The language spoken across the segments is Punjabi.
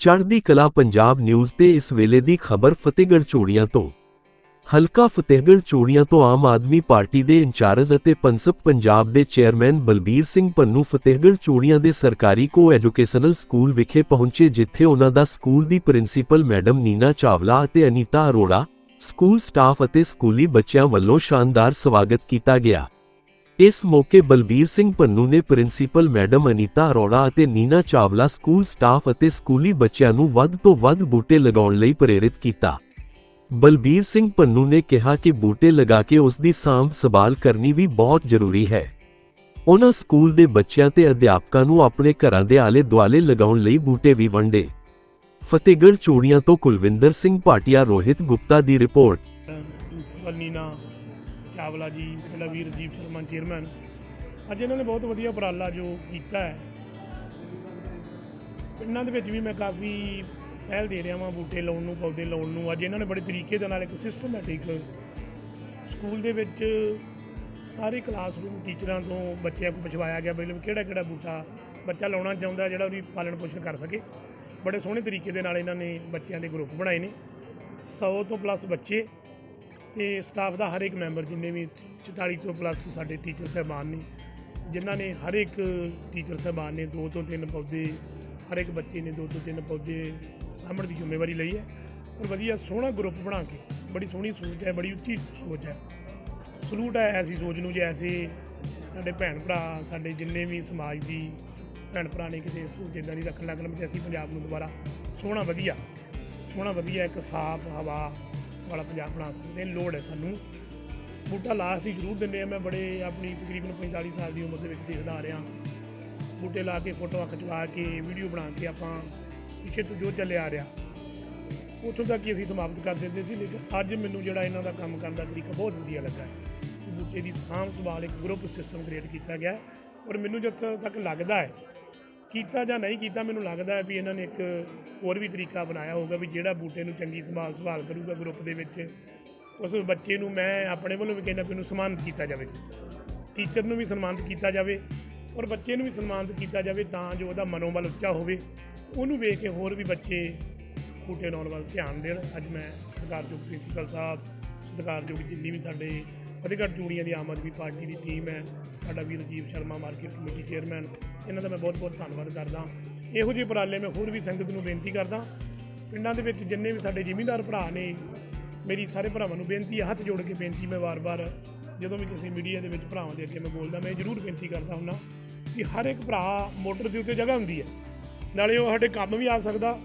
ਚੜ੍ਹਦੀ ਕਲਾ ਪੰਜਾਬ ਨਿਊਜ਼ ਤੇ ਇਸ ਵੇਲੇ ਦੀ ਖਬਰ ਫਤਿਹਗੜ੍ਹ ਚੋੜੀਆਂ ਤੋਂ। ਹਲਕਾ ਫਤਿਹਗੜ੍ਹ ਚੋੜੀਆਂ ਤੋਂ ਆਮ ਆਦਮੀ ਪਾਰਟੀ ਦੇ ਇੰਚਾਰਜ ਅਤੇ ਪੰਸਪ ਪੰਜਾਬ ਦੇ ਚੇਅਰਮੈਨ ਬਲਬੀਰ ਸਿੰਘ ਪੰਨੂ ਫਤਿਹਗੜ੍ਹ ਚੋੜੀਆਂ ਦੇ ਸਰਕਾਰੀ ਕੋ ਐਜੂਕੇਸ਼ਨਲ ਸਕੂਲ ਵਿਖੇ ਪਹੁੰਚੇ, ਜਿੱਥੇ ਉਹਨਾਂ ਦਾ ਸਕੂਲ ਦੀ ਪ੍ਰਿੰਸੀਪਲ ਮੈਡਮ ਨੀਨਾ ਚਾਵਲਾ ਅਤੇ ਅਨੀਤਾ ਅਰੋੜਾ, ਸਕੂਲ ਸਟਾਫ ਅਤੇ ਸਕੂਲੀ ਬੱਚਿਆਂ ਵੱਲੋਂ ਸ਼ਾਨਦਾਰ ਸਵਾਗਤ ਕੀਤਾ ਗਿਆ। ਇਸ ਮੌਕੇ ਬਲਬੀਰ ਸਿੰਘ ਪੰਨੂ ਨੇ ਪ੍ਰਿੰਸੀਪਲ ਮੈਡਮ ਅਨੀਤਾ ਅਰੋੜਾ ਅਤੇ ਨੀਨਾ ਚਾਵਲਾ ਸਕੂਲ ਸਟਾਫ ਅਤੇ ਸਕੂਲੀ ਬੱਚਿਆਂ ਨੂੰ ਵੱਧ ਤੋਂ ਵੱਧ ਬੂਟੇ ਲਗਾਉਣ ਲਈ ਪ੍ਰੇਰਿਤ ਕੀਤਾ। ਬਲਬੀਰ ਸਿੰਘ ਪੰਨੂ ਨੇ ਕਿਹਾ ਕਿ ਬੂਟੇ ਲਗਾ ਕੇ ਉਸ ਦੀ ਸਾਂਭ ਸੰਭਾਲ ਕਰਨੀ ਵੀ ਬਹੁਤ ਜ਼ਰੂਰੀ ਹੈ। ਉਹਨਾਂ ਸਕੂਲ ਦੇ ਬੱਚਿਆਂ ਤੇ ਅਧਿਆਪਕਾਂ ਨੂੰ ਆਪਣੇ ਘਰਾਂ ਦੇ ਆਲੇ ਦੁਆਲੇ ਲਗਾਉਣ ਲਈ ਬੂਟੇ ਵੀ ਵੰਡੇ। ਫਤਿਹਗੜ੍ਹ ਚੂੜੀਆਂ ਤੋਂ ਕੁਲਵਿੰਦਰ ਸਿੰਘ ਭਾਟੀਆ, ਰੋਹਿਤ ਗੁਪਤਾ ਦੀ ਰਿਪੋਰਟ। ਚਾਵਲਾ ਜੀ ਸਾਡਾ ਵੀਰ ਰਜੀਵ ਸ਼ਰਮਾ ਚੇਅਰਮੈਨ। ਅੱਜ ਇਹਨਾਂ ਨੇ ਬਹੁਤ ਵਧੀਆ ਉਪਰਾਲਾ ਜੋ ਕੀਤਾ ਹੈ। ਪਿੰਡਾਂ ਦੇ ਵਿੱਚ ਵੀ ਮੈਂ ਕਾਫੀ ਪਹਿਲ ਦੇ ਰਿਹਾ ਵਾਂ, ਬੂਟੇ ਲਾਉਣ ਨੂੰ, ਪੌਦੇ ਲਾਉਣ ਨੂੰ। ਅੱਜ ਇਹਨਾਂ ਨੇ ਬੜੇ ਤਰੀਕੇ ਦੇ ਨਾਲ ਇੱਕ ਸਿਸਟਮੈਟਿਕ ਸਕੂਲ ਦੇ ਵਿੱਚ ਸਾਰੇ ਕਲਾਸਰੂਮ ਟੀਚਰਾਂ ਤੋਂ ਬੱਚਿਆਂ ਨੂੰ ਪੁੱਛਵਾਇਆ ਗਿਆ ਵੀ ਕਿਹੜਾ ਕਿਹੜਾ ਬੂਟਾ ਬੱਚਾ ਲਾਉਣਾ ਚਾਹੁੰਦਾ ਜਿਹੜਾ ਉਹਦੀ ਪਾਲਣ ਪੋਸ਼ਣ ਕਰ ਸਕੇ। ਬੜੇ ਸੋਹਣੇ ਤਰੀਕੇ ਦੇ ਨਾਲ ਇਹਨਾਂ ਨੇ ਬੱਚਿਆਂ ਦੇ ਗਰੁੱਪ ਬਣਾਏ ਨੇ। 100 ਤੋਂ ਪਲੱਸ ਬੱਚੇ ਤੇ ਸਟਾਫ ਦਾ ਹਰ ਇੱਕ ਮੈਂਬਰ ਜਿੰਨੇ ਵੀ 44 ਤੋਂ ਪਲੱਸ ਸਾਡੇ ਟੀਚਰ ਸਾਹਿਬਾਨ ਨੇ, ਜਿਨ੍ਹਾਂ ਨੇ ਹਰ ਇੱਕ ਟੀਚਰ ਸਾਹਿਬਾਨ ਨੇ, ਦੋ ਤੋਂ ਤਿੰਨ ਪੌਦੇ ਹਰ ਇੱਕ ਬੱਚੇ ਨੇ ਦੋ ਤੋਂ ਤਿੰਨ ਪੌਦੇ ਸਾਂਭਣ ਦੀ ਜ਼ਿੰਮੇਵਾਰੀ ਲਈ ਹੈ। ਔਰ ਵਧੀਆ ਸੋਹਣਾ ਗਰੁੱਪ ਬਣਾ ਕੇ, ਬੜੀ ਸੋਹਣੀ ਸੋਚ ਹੈ, ਬੜੀ ਉੱਚੀ ਸੋਚ ਹੈ। ਸਲੂਟ ਹੈ ਐਸੀ ਸੋਚ ਨੂੰ ਜੇ ਐਸੇ ਸਾਡੇ ਭੈਣ ਭਰਾ, ਸਾਡੇ ਜਿੰਨੇ ਵੀ ਸਮਾਜ ਦੀ ਭੈਣ ਭਰਾ ਨੇ ਕਿਤੇ ਸੋਚ ਇਦਾਂ ਦੀ ਰੱਖਣ ਲੱਗਣ ਤੇ ਅਸੀਂ ਪੰਜਾਬ ਨੂੰ ਦੁਬਾਰਾ ਸੋਹਣਾ ਵਧੀਆ ਸੋਹਣਾ ਵਧੀਆ ਇੱਕ ਸਾਫ਼ ਹਵਾ ਵਾਲਾ ਪੰਜਾਬ ਬਣਾ ਸਕਦੇ ਲੋੜ ਹੈ ਸਾਨੂੰ। ਬੂਟਾ ਲਾਸ ਹੀ ਜ਼ਰੂਰ ਦਿੰਦੇ ਆ, ਮੈਂ ਬੜੇ ਆਪਣੀ ਤਕਰੀਬਨ 45 ਸਾਲ ਦੀ ਉਮਰ ਦੇ ਵਿੱਚ ਦੇਖਦਾ ਆ ਰਿਹਾ। ਬੂਟੇ ਲਾ ਕੇ ਫੋਟੋਆਂ ਖਿਚਵਾ ਕੇ, ਵੀਡੀਓ ਬਣਾ ਕੇ ਆਪਾਂ ਪਿੱਛੇ ਤੋਂ ਜੋ ਚੱਲਿਆ ਆ ਰਿਹਾ। ਉੱਥੋਂ ਤੱਕ ਹੀ ਅਸੀਂ ਸਮਾਪਤ ਕਰ ਦਿੰਦੇ ਸੀ, ਲੇਕਿਨ ਅੱਜ ਮੈਨੂੰ ਜਿਹੜਾ ਇਹਨਾਂ ਦਾ ਕੰਮ ਕਰਨ ਦਾ ਤਰੀਕਾ ਬਹੁਤ ਵਧੀਆ ਲੱਗਾ ਹੈ। ਬੂਟੇ ਦੀ ਸਾਂਭ ਸੰਭਾਲ ਇੱਕ ਗਰੁੱਪ ਸਿਸਟਮ ਕ੍ਰੀਏਟ ਕੀਤਾ ਗਿਆ ਔਰ ਮੈਨੂੰ ਜਿੱਥੋਂ ਤੱਕ ਲੱਗਦਾ ਹੈ ਕੀਤਾ ਜਾਂ ਨਹੀਂ ਕੀਤਾ, ਮੈਨੂੰ ਲੱਗਦਾ ਹੈ ਵੀ ਇਹਨਾਂ ਨੇ ਇੱਕ ਹੋਰ ਵੀ ਤਰੀਕਾ ਬਣਾਇਆ ਹੋਊਗਾ ਵੀ ਜਿਹੜਾ ਬੂਟੇ ਨੂੰ ਚੰਗੀ ਸੰਭਾਲ ਸੰਭਾਲ ਕਰੂਗਾ ਗਰੁੱਪ ਦੇ ਵਿੱਚ। ਉਸ ਬੱਚੇ ਨੂੰ ਮੈਂ ਆਪਣੇ ਵੱਲੋਂ ਵੀ ਕਹਿੰਦਾ ਵੀ ਉਹਨੂੰ ਸਨਮਾਨਿਤ ਕੀਤਾ ਜਾਵੇ। ਟੀਚਰ ਨੂੰ ਵੀ ਸਨਮਾਨਿਤ ਕੀਤਾ ਜਾਵੇ ਔਰ ਬੱਚੇ ਨੂੰ ਵੀ ਸਨਮਾਨਿਤ ਕੀਤਾ ਜਾਵੇ ਤਾਂ ਜੋ ਉਹਦਾ ਮਨੋਬਲ ਉੱਚਾ ਹੋਵੇ। ਉਹਨੂੰ ਵੇਖ ਕੇ ਹੋਰ ਵੀ ਬੱਚੇ ਬੂਟੇ ਲਾਉਣ ਵੱਲ ਧਿਆਨ ਦੇਣ। ਅੱਜ ਮੈਂ ਸਤਿਕਾਰਯੋਗ ਪ੍ਰਿੰਸੀਪਲ ਸਾਹਿਬ, ਸਤਿਕਾਰਯੋਗ ਜਿੰਨੀ ਵੀ ਸਾਡੇ ਫਤਿਹਗੜ੍ਹ ਚੂੜੀਆਂ ਦੀ ਆਮ ਆਦਮੀ ਪਾਰਟੀ ਦੀ ਟੀਮ ਹੈ। ਸਾਡਾ ਵੀ Rajiv Sharma market committee chairman ਇਹਨਾਂ ਦਾ ਮੈਂ ਬਹੁਤ ਬਹੁਤ ਧੰਨਵਾਦ ਕਰਦਾ। ਇਹੋ ਜਿਹੇ ਉਪਰਾਲੇ ਮੈਂ ਹੋਰ ਵੀ ਸੰਗਤ ਨੂੰ ਬੇਨਤੀ ਕਰਦਾ। ਪਿੰਡਾਂ ਦੇ ਵਿੱਚ ਜਿੰਨੇ ਵੀ ਸਾਡੇ ਜ਼ਿਮੀਂਦਾਰ ਭਰਾ ਨੇ, ਮੇਰੀ ਸਾਰੇ ਭਰਾਵਾਂ ਨੂੰ ਬੇਨਤੀ ਹੈ, ਹੱਥ ਜੋੜ ਕੇ ਬੇਨਤੀ ਮੈਂ ਵਾਰ-ਵਾਰ, ਜਦੋਂ ਵੀ ਕਿਸੇ ਮੀਡੀਆ ਦੇ ਵਿੱਚ ਭਰਾਵਾਂ ਦੇ ਅੱਗੇ ਮੈਂ ਬੋਲਦਾ, ਮੈਂ ਜ਼ਰੂਰ ਬੇਨਤੀ ਕਰਦਾ ਹੁੰਨਾ ਕਿ ਹਰ ਇੱਕ ਭਰਾ ਮੋਟਰ ਦੇ ਉੱਤੇ ਜਗ੍ਹਾ ਹੁੰਦੀ ਹੈ। ਨਾਲੇ ਉਹ ਸਾਡੇ ਕੰਮ ਵੀ ਆ ਸਕਦਾ,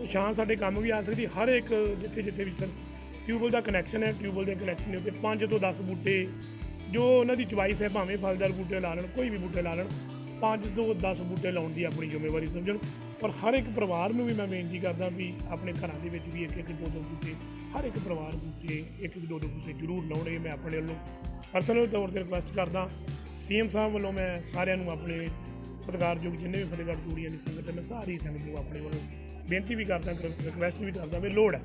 ਉਹ ਛਾਂ ਸਾਡੇ ਕੰਮ ਵੀ ਆ ਸਕਦੀ, ਹਰ ਇੱਕ ਜਿੱਥੇ ਜਿੱਥੇ ਵੀ ਸਰ ਟਿਊਬਲ ਦਾ ਕਨੈਕਸ਼ਨ ਹੈ ਟਿਊਬਲ ਦੇ ਕਨੈਕਸ਼ਨ ਦੇ ਉੱਤੇ 5 ਤੋਂ 10 ਬੂਟੇ, ਜੋ ਉਹਨਾਂ ਦੀ ਚੁਆਇਸ ਹੈ ਭਾਵੇਂ ਫਲਦਾਰ ਬੂਟੇ ਲਾ ਲੈਣ, ਕੋਈ ਵੀ ਬੂਟੇ ਲਾ ਲੈਣ 5 ਤੋਂ 10 ਬੂਟੇ ਲਾਉਣ ਦੀ ਆਪਣੀ ਜ਼ਿੰਮੇਵਾਰੀ ਸਮਝਣ। ਪਰ ਹਰ ਇੱਕ ਪਰਿਵਾਰ ਨੂੰ ਵੀ ਮੈਂ ਬੇਨਤੀ ਕਰਦਾ ਵੀ ਆਪਣੇ ਘਰਾਂ ਦੇ ਵਿੱਚ ਵੀ ਇੱਕ ਇੱਕ, ਦੋ ਦੋ ਬੂਟੇ, ਹਰ ਇੱਕ ਪਰਿਵਾਰ ਬੂਟੇ ਇੱਕ ਇੱਕ, ਦੋ ਦੋ ਬੂਟੇ ਜ਼ਰੂਰ ਲਾਉਣੇ ਮੈਂ ਆਪਣੇ ਵੱਲੋਂ। ਪਰਸਨਲ ਤੌਰ ਤੇ ਰਿਕੁਐਸਟ ਕਰਦਾ ਸੀਐਮ ਸਾਹਿਬ ਵੱਲੋਂ ਮੈਂ ਸਾਰਿਆਂ ਨੂੰ ਆਪਣੇ ਸਤਿਕਾਰਯੋਗ ਜਿੰਨੇ ਵੀ ਫਤਿਹਗੜ੍ਹ ਚੂੜੀਆਂ ਦੀ ਸੰਗਤ ਹੈ, ਮੈਂ ਸਾਰੀ ਸੰਗਤ ਨੂੰ ਆਪਣੇ ਵੱਲੋਂ ਬੇਨਤੀ ਵੀ ਕਰਦਾ ਰਿਕੁਐਸਟ ਵੀ ਕਰਦਾ ਵੀ ਲੋੜ ਹੈ।